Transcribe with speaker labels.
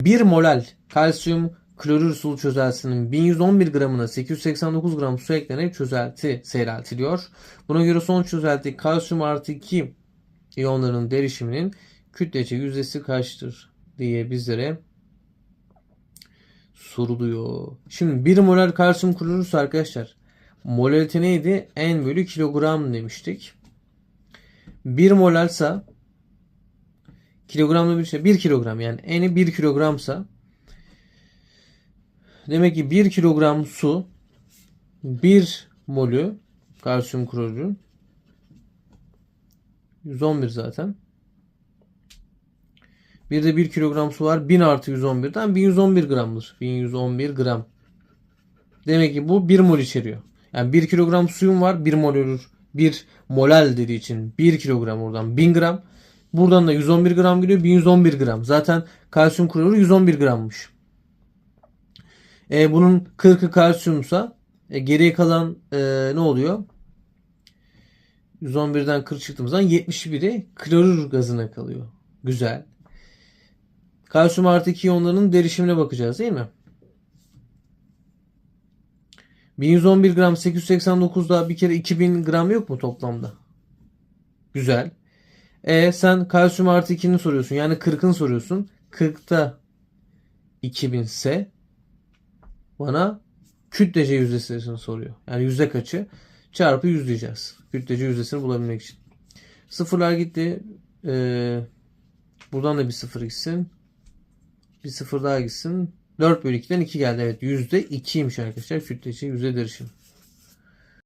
Speaker 1: 1 molal kalsiyum klorür sulu çözeltisinin 1111 gramına 889 gram su eklenerek çözelti seyreltiliyor. Buna göre son çözelti kalsiyum artı 2 iyonların derişiminin kütlece yüzdesi kaçtır diye bizlere soruluyor. Şimdi 1 molar kalsiyum klorürse arkadaşlar molalite neydi? N bölü kilogram demiştik. 1 molalsa kilogramda bir şey 1 kilogram yani N'i 1 kilogramsa demek ki 1 kilogram su 1 molü kalsiyum klorürün 111 zaten. Bir de 1 kilogram su var. 1000 artı 111'den 1111 gramdır. 1111 gram. Demek ki bu 1 mol içeriyor. Yani 1 kilogram suyum var. 1 molür 1 molal dediği için 1 kilogram oradan 1000 gram. Buradan da 111 gram geliyor. 1111 gram. Zaten kalsiyum klorürü 111 grammış. E, bunun 40'ı kalsiyumsa e, geriye kalan e, ne oluyor? 111'den 40 çıktığımızdan 71'i klorür gazına kalıyor. Güzel. Kalsiyum artı 2 iyonlarının derişimine bakacağız değil mi? 1111 gram 889'da bir kere 2000 gram yok mu toplamda? Güzel. E sen kalsiyum artı 2'nin soruyorsun. Yani 40'ın soruyorsun. 40'ta 2000 ise bana kütlece yüzdesini soruyor. Yani yüzde kaçı? Çarpı 100 diyeceğiz. Kütlece yüzdesini bulabilmek için. Sıfırlar gitti. Ee, buradan da bir sıfır gitsin. Bir sıfır daha gitsin. 4 bölü 2'den 2 geldi. Evet yüzde 2'ymiş arkadaşlar. Kütlece yüzde derişim.